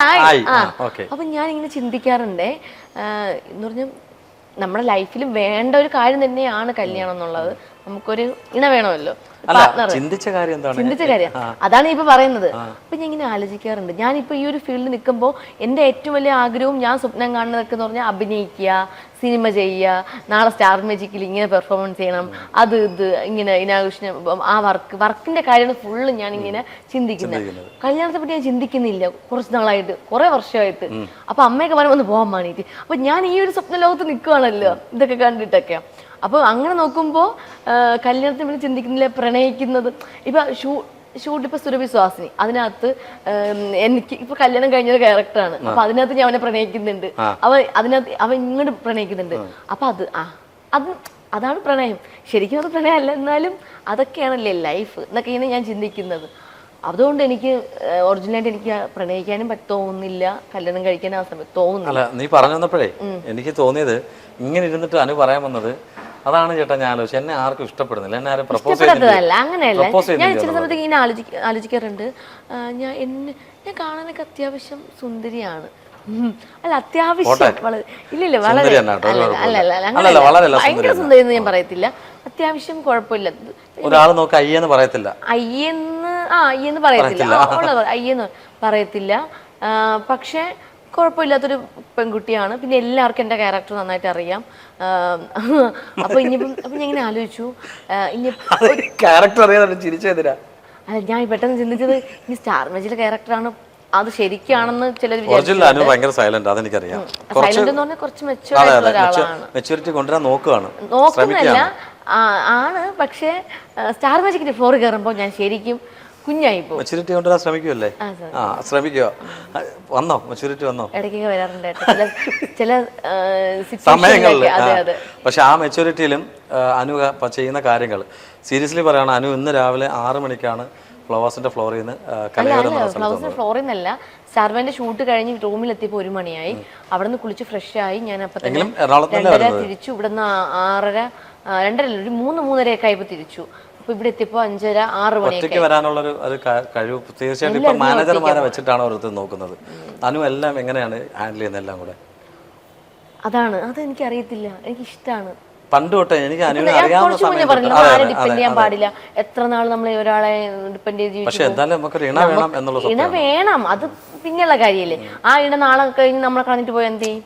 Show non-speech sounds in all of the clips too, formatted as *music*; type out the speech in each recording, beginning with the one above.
ആയി. ആയി ആ. ആ, ഓക്കെ അപ്പൊ ഞാൻ ഇങ്ങനെ ചിന്തിക്കാറുണ്ടേ എന്ന് പറഞ്ഞാൽ നമ്മുടെ ലൈഫിൽ വേണ്ട ഒരു കാര്യം തന്നെയാണ് കല്യാണം എന്നുള്ളത് നമുക്കൊരു ഇണ വേണമല്ലോ. ചിന്തിച്ച കാര്യം എന്താണ്? ചിന്തിച്ച കാര്യം. അതാണ് ഇപ്പൊ പറയുന്നത്. അപ്പൊ ഞാൻ ഇങ്ങനെ ആലോചിക്കാറുണ്ട്. ഞാൻ ഞാനിപ്പോ ഈ ഒരു ഫീൽഡിൽ നിൽക്കുമ്പോൾ എന്റെ ഏറ്റവും വലിയ ആഗ്രഹവും ഞാൻ സ്വപ്നം കാണുന്നതൊക്കെ എന്ന് പറഞ്ഞാൽ അഭിനയിക്കുക സിനിമ ചെയ്യുക നാളെ സ്റ്റാർ മ്യൂജിക്കിൽ ഇങ്ങനെ പെർഫോമൻസ് ചെയ്യണം അത് ഇത് ഇങ്ങനെ ഇനാകൃഷ്ണ ആ വർക്ക് വർക്കിന്റെ കാര്യങ്ങൾ ഫുള്ള് ഞാൻ ഇങ്ങനെ ചിന്തിക്കുന്നത്. കല്യാണത്തെ പറ്റി ഞാൻ ചിന്തിക്കുന്നില്ല. കുറച്ച് നാളായിട്ട് കുറെ വർഷമായിട്ട്. അപ്പൊ അമ്മയൊക്കെ പറയുമ്പോൾ ഒന്ന് പോകാൻ വേണ്ടിയിട്ട്. അപ്പൊ ഞാൻ ഈ ഒരു സ്വപ്ന ലോകത്ത് നിൽക്കുവാണല്ലോ ഇതൊക്കെ കണ്ടിട്ടൊക്കെ. അപ്പോൾ അങ്ങനെ നോക്കുമ്പോൾ കല്യാണത്തിന് വേണ്ടി ചിന്തിക്കുന്നില്ല പ്രണയിക്കുന്നത്. ഇപ്പം ഷൂ ഷൂട്ട് ഇപ്പൊ സുരഭി സുഹാസിനി. അതിനകത്ത് എനിക്ക് ഇപ്പൊ കല്യാണം കഴിഞ്ഞൊരു ക്യാരക്ടറാണ് അപ്പൊ അതിനകത്ത് ഞാൻ അവനെ പ്രണയിക്കുന്നുണ്ട്. അവ അതിനകത്ത് അവൻ ഇങ്ങോട്ട് പ്രണയിക്കുന്നുണ്ട്. അപ്പൊ അത് ആ. അത് അതാണ് പ്രണയം. ശരിക്കും അത് പ്രണയമല്ല എന്നാലും അതൊക്കെയാണല്ലേ ലൈഫ് എന്നൊക്കെയാണ് ഞാൻ ചിന്തിക്കുന്നത്. അതുകൊണ്ട് എനിക്ക് ഒറിജിനലായിട്ട് എനിക്ക് പ്രണയിക്കാനും തോന്നുന്നില്ല. കല്യാണം കഴിക്കാനും ആ സമയത്ത് തോന്നുന്നില്ല. നീ പറഞ്ഞു വന്നപ്പോഴേ എനിക്ക് തോന്നിയത് ഇങ്ങനെ ഇരുന്നിട്ട് അനു പറയാൻ വന്നത് അതാണ് ചേട്ടാ ഞാൻ ആലോചിച്ചത്. എന്നെ ആർക്കും ഇഷ്ടപ്പെടുന്നില്ല. എന്നെ ആരും പ്രപ്പോസ് ഇഷ്ടപ്പെടാത്തതല്ല. അങ്ങനെയല്ല. ഞാൻ ചെയ്യുന്നില്ല ചില സമയത്ത് ഇങ്ങനെ ആലോചിക്ക ആലോചിക്കാറുണ്ട്. ഞാൻ എന്നെ ഞാൻ കാണാനൊക്കെ അത്യാവശ്യം സുന്ദരിയാണ്. അല്ല അത്യാവശ്യം വളരെ ഇല്ലില്ല വളരെ അല്ല. അല്ല അല്ലല്ല, ഭയങ്കര സുന്ദരി എന്ന് ഞാൻ പറയത്തില്ല. അത്യാവശ്യം കുഴപ്പമില്ല. ഒരാൾ നോക്കി അയ്യെന്ന് പറയത്തില്ല. അയ്യെന്ന് ആ അയ്യെന്ന് പറയത്തില്ല. അയ്യെന്ന് പറയത്തില്ല. പക്ഷേ കുഴപ്പമില്ലാത്തൊരു പെൺകുട്ടിയാണ്. പിന്നെ എല്ലാവർക്കും എന്റെ ക്യാരക്ടർ നന്നായിട്ട് അറിയാം. അപ്പൊ ഇനിയിപ്പം അപ്പൊ ഞാൻ ഇങ്ങനെ ആലോചിച്ചു. ഇനി ക്യാരക്ടർ അറിയാതെ ചിരിച്ചെതിരാ അല്ല ഞാൻ പെട്ടെന്ന് ചിന്തിച്ചത് ഈ സ്റ്റാർ മേജിലെ ക്യാരക്ടറാണ് അത് ശരിക്കാണെന്ന് ചിലർ അനു ഭയങ്കര സൈലന്റ് അതെനിക്കറിയാം. സൈലന്റ് എന്ന് പറഞ്ഞാൽ കുറച്ച് മെച്ചുവർ അതെ ആയിട്ടുള്ള അതെ ഒരാളാണ്. മെച്ചൂരിറ്റി കൊണ്ടുവരാൻ നോക്കുകയാണ് നോക്കുന്നില്ല ആ, ആണ് പക്ഷേ സ്റ്റാർ മാജിക്കിന്റെ ഫ്ലോർ കയറുമ്പോൾ ഞാൻ ശരിക്കും കുഞ്ഞായി പോകും മെച്ചൂരിറ്റി കൊണ്ടുവരാൻ ശ്രമിക്കുമല്ലേ ആ. ശ്രമിക്കുക. വന്നോ? മെച്ചൂരിറ്റി വന്നോ? ഇടയ്ക്കൊക്കെ വരാറുണ്ട് ചില സമയങ്ങളിൽ പക്ഷെ ആ മെച്ചൂരിറ്റിയിലും അനു ചെയ്യുന്ന കാര്യങ്ങൾ സീരിയസ്ലി പറയുകയാണ് അനു ഇന്ന് രാവിലെ ആറ് മണിക്കാണ് ഫ്ലവേഴ്സിന്റെ ഫ്ലോറിൽ നിന്ന് ഫ്ലവേഴ്സിന്റെ ഫ്ലോറിൽ നിന്നല്ല. സർവന്റെ ഷൂട്ട് കഴിഞ്ഞ് റൂമിൽ എത്തിയപ്പോൾ ഒരു മണിയായി. അവിടെ നിന്ന് കുളിച്ച് ഫ്രഷ് ആയി. ഞാൻ അപ്പൊ രണ്ടര തിരിച്ചു. ഇവിടെ നിന്ന് ആറര രണ്ടര ഒരു മൂന്ന് മൂന്നരയൊക്കെ ആയപ്പോൾ തിരിച്ചു. അപ്പൊ ഇവിടെ എത്തിയപ്പോ അഞ്ചര ആറ് മണിയൊക്കെ വരാനുള്ള ഒരു ഒരു ക- കഴിവ് തീർച്ചയായിട്ടും ഇപ്പൊ മാനേജർമാരെ വെച്ചിട്ടാണ് ഓരോരുത്തർ നോക്കുന്നത്. അനു എല്ലാം എങ്ങനെയാണ് ഹാൻഡിൽ ചെയ്യുന്നത് എല്ലാം കൂടെ? അതാണ് അത് എനിക്ക് അറിയത്തില്ല എനിക്ക് ഇഷ്ടമാണ് പണ്ട് തൊട്ടേ എനിക്ക് അനുവിനെ അറിയാവുന്ന കുറച്ച് മുന്നേ സമയം പറഞ്ഞു തൊട്ട്- അതെ, ആരെ അതെ, ഡിപ്പെൻഡ് അതെ, ചെയ്യാൻ അതെ. പാടില്ല. എത്ര നാൾ നമ്മൾ ഒരാളെ ഡിപ്പെൻഡ് ചെയ്ത് ജീവിച്ചു പക്ഷെ എന്തായാലും നമുക്കൊരു ഇണ വേണം എന്നുള്ള ഇണ വേണം അത് പിന്നെയുള്ള കാര്യമല്ലേ? ആ ഇണ നാളെ കഴിഞ്ഞ് നമ്മളെ കളഞ്ഞിട്ട് പോയാൽ എന്ത് ചെയ്യും?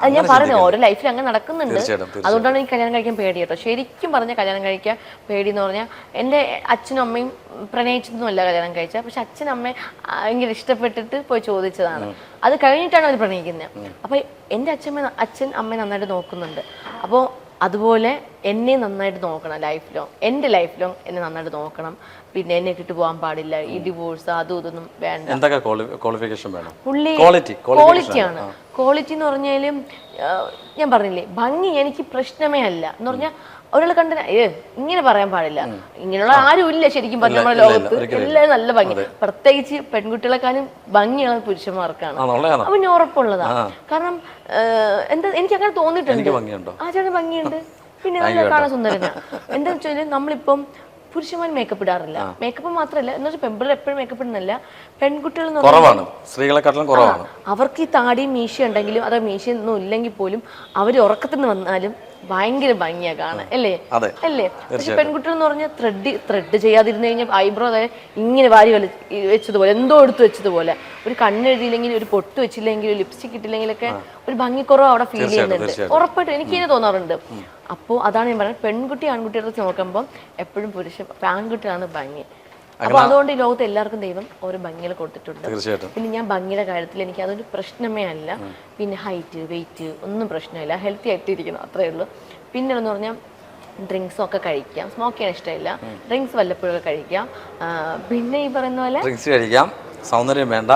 അത് ഞാൻ പറഞ്ഞു ഓരോ ലൈഫിൽ അങ്ങനെ നടക്കുന്നുണ്ട്. അതുകൊണ്ടാണ് എനിക്ക് കല്യാണം കഴിക്കാൻ പേടി കേട്ടോ. ശരിക്കും പറഞ്ഞ കല്യാണം കഴിക്കാൻ പേടി എന്ന് പറഞ്ഞാൽ എന്റെ അച്ഛനും അമ്മയും പ്രണയിച്ചതൊന്നുമല്ല കല്യാണം കഴിച്ച പക്ഷെ അച്ഛനും അമ്മയും ഭയങ്കര ഇഷ്ടപ്പെട്ടിട്ട് പോയി ചോദിച്ചതാണ്. അത് കഴിഞ്ഞിട്ടാണ് അവർ പ്രണയിക്കുന്നത് അപ്പൊ എന്റെ അച്ഛമ്മ അച്ഛൻ അമ്മയെ നന്നായിട്ട് നോക്കുന്നുണ്ട്. അപ്പോൾ അതുപോലെ എന്നെ നന്നായിട്ട് നോക്കണം ലൈഫ് ലോങ് എന്റെ ലൈഫ് ലോങ് എന്നെ നന്നായിട്ട് നോക്കണം. പിന്നെ എന്നെ ഇട്ടിട്ട് പോകാൻ പാടില്ല. ഈ ഡിവോഴ്സ് അതും ഇതൊന്നും വേണ്ട. എന്തൊക്കെ ക്വാളിഫിക്കേഷൻ വേണം? പുള്ളി ക്വാളിറ്റി ക്വാളിറ്റിയാണ് ക്വാളിറ്റി എന്ന് പറഞ്ഞാലും ആ, ഞാൻ പറഞ്ഞില്ലേ ഭംഗി എനിക്ക് പ്രശ്നമേ അല്ല. എന്ന് പറഞ്ഞാൽ ഒരാൾ കണ്ട ഏ ഇങ്ങനെ പറയാൻ പാടില്ല. ഇങ്ങനെയുള്ള ആരും ഇല്ല ശരിക്കും പറഞ്ഞ നമ്മുടെ ലോകത്ത്. എല്ലാവരും നല്ല ഭംഗി. പ്രത്യേകിച്ച് പെൺകുട്ടികളെക്കാളും ഭംഗിയുള്ള പുരുഷന്മാർക്കാണ്. അപ്പൊ ഉറപ്പുള്ളതാണ് കാരണം എന്താ എനിക്ക് അങ്ങനെ തോന്നിയിട്ടുണ്ട്. ആ ചേട്ടൻ ഭംഗിയുണ്ട്. പിന്നെ കാണാൻ സുന്ദരനാ. എന്താ വെച്ചാൽ നമ്മളിപ്പം പുരുഷന്മാർ മേക്കപ്പ് ഇടാറില്ല. മേക്കപ്പ് മാത്രമല്ല എന്ന് വെച്ചാൽ പെൺപിള്ളേർ എപ്പോഴും മേക്കപ്പ് ഇടുന്നില്ല പെൺകുട്ടികൾ കുറവാണ്. സ്ത്രീകളെക്കാട്ടിലും കുറവാണ്. അവർക്ക് ഈ താടിയും മീശയും ഉണ്ടെങ്കിലും അതോ മീശയൊന്നും ഇല്ലെങ്കിൽ പോലും അവർ ഉറക്കത്തിൽ നിന്ന് വന്നാലും ഭയങ്കര ഭംഗിയാ കാണാൻ. അല്ലേ? അല്ലേ? പക്ഷെ പെൺകുട്ടികൾ എന്ന് പറഞ്ഞാൽ ത്രെഡ് ത്രെഡ് ചെയ്യാതിരുന്നു കഴിഞ്ഞാൽ ഐബ്രോ അതായത് ഇങ്ങനെ വാരി വലി വെച്ചതുപോലെ എന്തോ എടുത്തു വെച്ചതുപോലെ. ഒരു കണ്ണെഴുതിയില്ലെങ്കിൽ ഒരു പൊട്ട് വെച്ചില്ലെങ്കിൽ ലിപ്സ്റ്റിക് ഇട്ടില്ലെങ്കിലൊക്കെ ഒരു ഭംഗിക്കുറവ് അവിടെ ഫീൽ ചെയ്യുന്നുണ്ട്. ഉറപ്പായിട്ടും എനിക്ക് ഇങ്ങനെ തോന്നാറുണ്ട്. അപ്പോൾ അതാണ് ഞാൻ പറയുന്നത് പെൺകുട്ടി ആൺകുട്ടിയുടെ അടുത്ത് നോക്കുമ്പോൾ എപ്പോഴും പുരുഷ ആൺകുട്ടിയാണ് ഭംഗി. അപ്പോൾ അതുകൊണ്ട് ഈ ലോകത്ത് എല്ലാവർക്കും ദൈവം ഓരോ ഭംഗികൾ കൊടുത്തിട്ടുണ്ട്. പിന്നെ ഞാൻ ഭംഗിയുടെ കാര്യത്തിൽ എനിക്ക് അതൊരു പ്രശ്നമേ അല്ല. പിന്നെ ഹൈറ്റ് വെയിറ്റ് ഒന്നും പ്രശ്നമില്ല. ഹെൽത്തി ആയിട്ട് ഇരിക്കുന്നു അത്രേ ഉള്ളൂ. പിന്നെ എന്ന് പറഞ്ഞാൽ ഡ്രിങ്ക്സും ഒക്കെ കഴിക്കാം. സ്മോക്ക് ചെയ്യാൻ ഇഷ്ടമില്ല. ഡ്രിങ്ക്സ് വല്ലപ്പോഴൊക്കെ കഴിക്കാം. പിന്നെ ഈ പറയുന്ന പോലെ ഡ്രിങ്ക്സ് കഴിക്കാം. സൗന്ദര്യം വേണ്ട.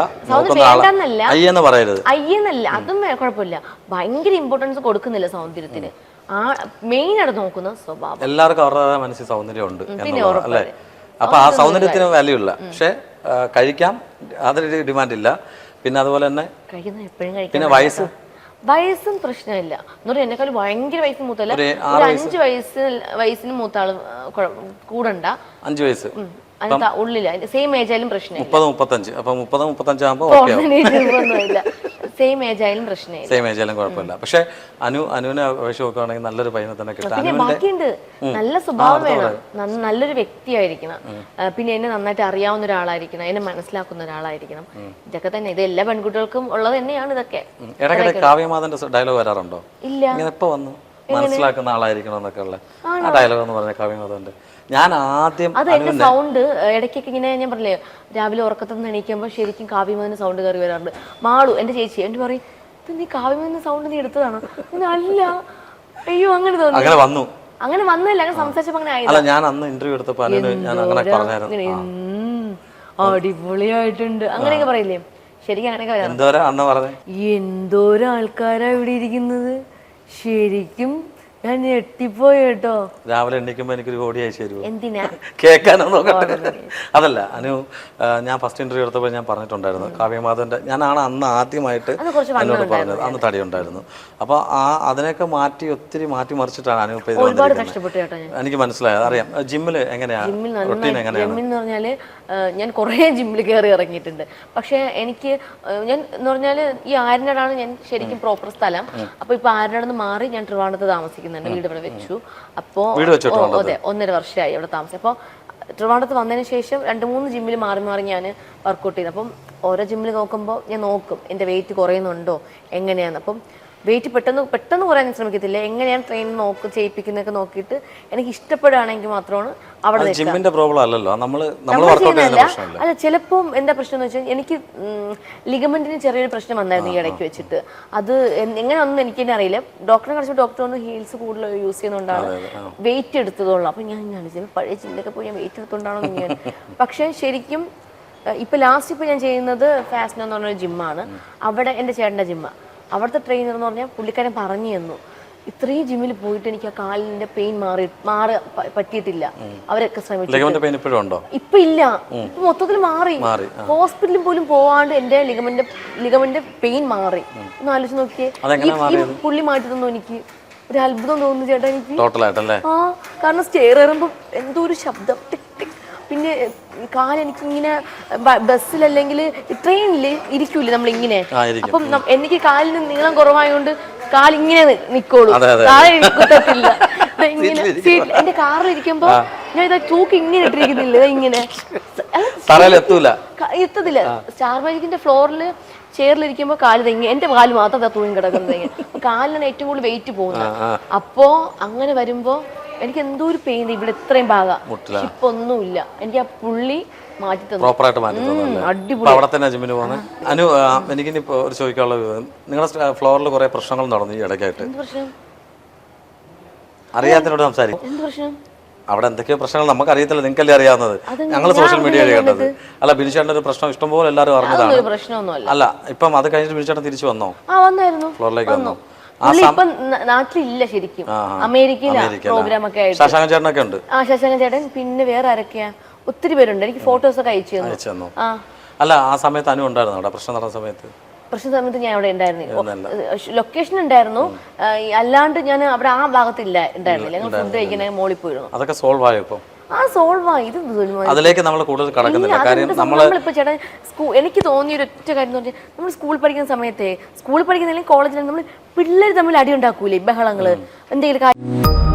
അയ്യെന്ന് പറയരുത്. അയ്യെന്നല്ല. അതും കുഴപ്പമില്ല. ഭയങ്കര ഇമ്പോർട്ടൻസ് കൊടുക്കുന്നില്ല സൗന്ദര്യത്തിന്. ആ മെയിൻ ആയിട്ട് നോക്കുന്ന സ്വഭാവം. എല്ലാവർക്കും അവരുടെ മനസ്സിൽ സൗന്ദര്യം ഉണ്ട് അല്ലെ എന്നുള്ളതാണ് അല്ലേ? ഉറപ്പാണ്. അപ്പൊ ആ സൗന്ദര്യത്തിന് വാല്യൂ ഇല്ല. പക്ഷെ കഴിക്കാം. അതിന് ഡിമാൻഡ് ഇല്ല. പിന്നെ അതുപോലെ തന്നെ കഴിക്കുന്ന എപ്പോഴും പിന്നെ വയസ്സ്? വയസ്സും പ്രശ്നമില്ല. എന്ന് പറഞ്ഞാൽ എന്നെക്കാളും ഭയങ്കര വയസ്സ് മൂത്തല്ല ഒരു അഞ്ച് വയസ്സ്. വയസ്സിന് മൂത്ത ആൾ കൂടണ്ട. അഞ്ച് വയസ്സ്. ഉള്ളില്ല സെയിം ഏജ് ആയാലും പ്രശ്നമില്ല. മുപ്പത് മുപ്പത്തഞ്ച്. അപ്പൊ മുപ്പത് മുപ്പത്തഞ്ച് ആകുമ്പോൾ ഓക്കെ ഒന്നുമില്ല സെയിം ഏജ് ആയാലും പ്രശ്നമില്ല സെയിം ഏജ് ആയാലും കുഴപ്പമില്ല. പക്ഷെ അനു അനുവിനെ അപേക്ഷ നോക്കുകയാണെങ്കിൽ നല്ലൊരു പയ്യനെ തന്നെ കിട്ടും. പിന്നെ അനുവിന്റെ ബാക്കിയുണ്ട്. നല്ല സ്വഭാവം വേണം. നല്ലൊരു വ്യക്തിയായിരിക്കണം. പിന്നെ എന്നെ നന്നായിട്ട് അറിയാവുന്ന ഒരാളായിരിക്കണം. എന്നെ മനസ്സിലാക്കുന്ന ഒരാളായിരിക്കണം. ഇതൊക്കെ തന്നെ. ഇത് എല്ലാ പെൺകുട്ടികൾക്കും ഉള്ളത് തന്നെയാണ് ഇതൊക്കെ. ഇടയ്ക്കിടെ ഡയലോഗ് വരാറുണ്ടോ? ഇല്ല. എപ്പോ വന്നു? മനസ്സിലാക്കുന്ന ആളായിരിക്കണം എന്നൊക്കെ ഉള്ള ആ ഡയലോഗ് എന്ന് പറഞ്ഞ കാവ്യമാധവന്റെ ഞാൻ ആദ്യം അത് എന്റെ സൗണ്ട് ഇടയ്ക്കൊക്കെ ഇങ്ങനെ ഞാൻ പറഞ്ഞില്ലേ രാവിലെ ഉറക്കത്തിൽ നിന്ന് എണീക്കുമ്പോൾ ശരിക്കും കാവ്യമതിന് സൗണ്ട് കയറി വരാറുണ്ട്. മാളു എന്റെ ചേച്ചി എന്റെ പറയും ഇത് നീ കാവ്യമതിന് സൗണ്ട് നീ എടുത്തതാണ്? അല്ല. അയ്യോ അങ്ങനെ തോന്നി. അങ്ങനെ വന്നു. അങ്ങനെ വന്നില്ല അങ്ങനെ സംസാരിച്ചപ്പോ അങ്ങനെ ആയില്ല ഞാൻ അന്ന് ഇന്റർവ്യൂ എടുത്തപ്പോ ഞാൻ അങ്ങനെ പറഞ്ഞായിരുന്നു. അടിപൊളിയായിട്ടുണ്ട്. അങ്ങനെയൊക്കെ പറയില്ലേ? ശരിക്കും അങ്ങനെയൊക്കെ എന്തോരം ആൾക്കാരാ ഇവിടെ ഇരിക്കുന്നത്? ശരിക്കും ഞാൻ ഞെട്ടിപ്പോയി കേട്ടോ. രാവിലെ എണ്ണിക്കുമ്പോ എനിക്കൊരു കോടിയായി തരുമോ എന്തിനാ? *laughs* കേൾക്കാനോ നോക്കട്ടെ. അതല്ല അനു ഞാൻ ഫസ്റ്റ് ഇന്റർവ്യൂ എടുത്തപ്പോൾ ഞാൻ പറഞ്ഞിട്ടുണ്ടായിരുന്നു കാവ്യമാധവന്റെ ഞാനാണ് അന്ന് ആദ്യമായിട്ട് എന്നോട് പറഞ്ഞത് അന്ന് തടി ഉണ്ടായിരുന്നു. അപ്പോൾ ആ അതിനൊക്കെ മാറ്റി ഒത്തിരി മാറ്റി മറിച്ചിട്ടാണ് അനു എനിക്ക് മനസ്സിലായത്. അറിയാം ജിമ്മിൽ എങ്ങനെയാ റൊട്ടീൻ എങ്ങനെയാണ്? ഞാൻ കുറേ ജിമ്മിൽ കയറി ഇറങ്ങിയിട്ടുണ്ട്. പക്ഷേ എനിക്ക് ഞാൻ എന്ന് പറഞ്ഞാൽ ഈ ആരിനടാണ് ഞാൻ ശരിക്കും പ്രോപ്പർ സ്ഥലം. അപ്പോൾ ഇപ്പോൾ ആരിനടന്ന് മാറി ഞാൻ ട്രിവാണ്ടത്ത് താമസിക്കുന്നുണ്ട്. വീട് ഇവിടെ വെച്ചു. അപ്പോൾ അതെ ഒന്നര വർഷമായി ഇവിടെ താമസിച്ചു അപ്പോൾ ട്രിവാണ്ടത്ത് വന്നതിന് ശേഷം രണ്ട് മൂന്ന് ജിമ്മിൽ മാറി മാറി ഞാൻ വർക്കൗട്ട് ചെയ്തു. അപ്പം ഓരോ ജിമ്മിൽ നോക്കുമ്പോൾ ഞാൻ നോക്കും എന്റെ വെയിറ്റ് കുറയുന്നുണ്ടോ? എങ്ങനെയാണ് അപ്പം വെയിറ്റ് പെട്ടെന്ന് പെട്ടെന്ന് കുറയാൻ ഞാൻ ശ്രമിക്കത്തില്ല. എങ്ങനെയാണ് ട്രെയിൻ നോക്ക് ചെയ്യിപ്പിക്കുന്നൊക്കെ നോക്കിയിട്ട് എനിക്ക് ഇഷ്ടപ്പെടുകയാണെങ്കിൽ മാത്രമാണ് അവിടെ. ജിമ്മിന്റെ പ്രോബ്ലം അല്ലല്ലോ. നമ്മൾ നമ്മൾ അല്ല ചിലപ്പം എന്താ പ്രശ്നം എന്ന് വെച്ചാൽ എനിക്ക് ലിഗമെന്റിന് ചെറിയൊരു പ്രശ്നം വന്നായിരുന്നു ഈ ഇടയ്ക്ക് വെച്ചിട്ട്. അത് എങ്ങനെ ഒന്നും എനിക്ക് തന്നെ അറിയില്ല. ഡോക്ടറെ കാണിച്ചു ഡോക്ടർ ഒന്ന് ഹീൽസ് കൂടുതൽ യൂസ് ചെയ്യുന്നതുകൊണ്ടാണ് വെയിറ്റ് എടുത്തതുള്ളൂ അപ്പം ഞാൻ ഞാൻ ചിലപ്പോൾ പഴയ ജിമ്മിലൊക്കെ പോയി ഞാൻ വെയിറ്റ് എടുത്തുകൊണ്ടാണോ ഞാൻ പക്ഷേ ശരിക്കും ഇപ്പൊ ലാസ്റ്റ് ഇപ്പൊ ഞാൻ ചെയ്യുന്നത് ഫാസ്നോ എന്ന് പറഞ്ഞൊരു ജിമ്മാണ് അവിടെ എന്റെ ചേട്ടന്റെ ജിമ്മ അവിടുത്തെ ട്രെയിനർ എന്ന് പറഞ്ഞാൽ പുള്ളിക്കാരൻ പറഞ്ഞു തന്നു. ഇത്രയും ജിമ്മിൽ പോയിട്ട് എനിക്ക് ആ കാലിന്റെ പെയിൻ മാറി മാറി പറ്റിയിട്ടില്ല. അവരൊക്കെ ശ്രമിച്ചു ഇപ്പൊ ഇല്ല. ഇപ്പൊ മൊത്തത്തിൽ മാറി. ഹോസ്പിറ്റലിൽ പോലും പോവാണ്ട് എന്റെ ലിഗമെന്റ് ലിഗമെന്റ് പെയിൻ മാറി. ഒന്ന് ആലോചിച്ച് നോക്കിയേ. ഈ- പുള്ളി മാറ്റി തന്നു എനിക്ക്. ഒരു അത്ഭുതം തോന്നുന്നു ചേട്ടാ എനിക്ക്. ആ കാരണം സ്റ്റെയർ കയറുമ്പോ എന്തോ ഒരു ശബ്ദം. പിന്നെ കാലെനിക്കിങ്ങനെ ബസ്സിലല്ലെങ്കിൽ ട്രെയിനിൽ ഇരിക്കൂലേ നമ്മൾ ഇങ്ങനെ ആ ഇരിക്കും. അപ്പം എനിക്ക് കാലിന് നീളം കുറവായതുകൊണ്ട് കാലിങ്ങനെ *laughs* ഇങ്ങനെ നിക്കോളൂ. ഇങ്ങനെ സീറ്റിൽ എന്റെ കാറിൽ ഇരിക്കുമ്പോ ഞാൻ ഇതാ തൂക്കി ഇങ്ങനെ ഇട്ടിരിക്കുന്നില്ല ഇങ്ങനെ. എത്തത്തില്ല. സ്റ്റാർ മാജിക്കിന്റെ ഫ്ലോറിൽ ചെയറിലിരിക്കുമ്പോ കാൽ തെങ്ങി എന്റെ കാൽ മാത്രം തൂങ്ങി കിടക്കുന്നത് കാലിനാണ് ഏറ്റവും കൂടുതൽ വെയിറ്റ് പോകുന്നത്. അപ്പോ അങ്ങനെ വരുമ്പോ എനിക്ക് എന്തോ ഒരു പെയിൻ ഇവിടെ ഇത്രയും ഭാഗം. ഇപ്പൊ ഒന്നുമില്ല. എനിക്ക് ആ പുള്ളി മാറ്റി തന്നു. പ്രോപ്പറായിട്ട് മാറ്റി അടിപൊളി. അവിടെ തന്നെ ജിമ്മിന് പോകുന്നത് അനു ആ, എനിക്കിനി ഇപ്പോൾ ഒരു ചോദിക്കാനുള്ള നിങ്ങളുടെ ഫ്ലോറിൽ കുറെ പ്രശ്നങ്ങൾ നടന്നു ഈ ഇടയ്ക്കായിട്ട്. അറിയാത്തതിനോട് സംസാരിക്കും. എന്ത് പ്രശ്നം? അവിടെ എന്തൊക്കെയോ പ്രശ്നങ്ങൾ നമുക്ക് അറിയത്തില്ല നിങ്ങൾക്കല്ലേ അറിയാവുന്നത്? ഞങ്ങൾ സോഷ്യൽ മീഡിയ കണ്ടത് അല്ല ബിനിച്ചേട്ടന്റെ ഒരു പ്രശ്നം ഇഷ്ടംപോലെ എല്ലാവരും അറിഞ്ഞതാണ്. അല്ല ഇപ്പം അത് കഴിഞ്ഞിട്ട് ബിനിച്ചേട്ടൻ തിരിച്ചു വന്നോ? ഫ്ലോറിലേക്ക് വന്നോ? ഇപ്പം നാട്ടിലില്ല ശരിക്കും. അമേരിക്കയിലാ പ്രോഗ്രാം ഒക്കെ ആയിട്ട്. ചേട്ടനൊക്കെ ഉണ്ട് ആ ശശാങ്ക ചേട്ടൻ പിന്നെ വേറെ ആരൊക്കെയാ? ഒത്തിരി പേരുണ്ട്. എനിക്ക് ഫോട്ടോസ് ഒക്കെ അയച്ചു തന്നു. ആ. അല്ല ആ സമയത്ത് അനു ഉണ്ടായിരുന്നു? അവിടെ പ്രശ്നം നടന്ന സമയത്ത്? പ്രശ്ന സമയത്ത് ഞാൻ അവിടെ ഉണ്ടായിരുന്നില്ല ലൊക്കേഷൻ ഉണ്ടായിരുന്നു. അല്ലാണ്ട് ഞാൻ അവിടെ ആ ഭാഗത്തില്ല ഉണ്ടായിരുന്നില്ല. ഞങ്ങൾ ഫുഡ് കഴിക്കണേ മോളിൽ പോയിരുന്നു. അതൊക്കെ സോൾവ് ആയോ ഇപ്പം? അതിലേക്ക് നമ്മൾ കൂടുതൽ കടക്കുന്നില്ല. കാര്യം നമ്മൾ ചേട്ടാ സ്കൂൾ എനിക്ക് തോന്നിയ ഒരു ഒറ്റ കാര്യം എന്ന് നമ്മൾ സ്കൂളിൽ പഠിക്കുന്ന സമയത്തെ സ്കൂളിൽ പഠിക്കുന്നില്ലെങ്കിൽ കോളേജിൽ നമ്മൾ പിള്ളേർ തമ്മിൽ അടി ഉണ്ടാക്കൂലേ ബഹളങ്ങൾ? എന്തെങ്കിലും കാര്യം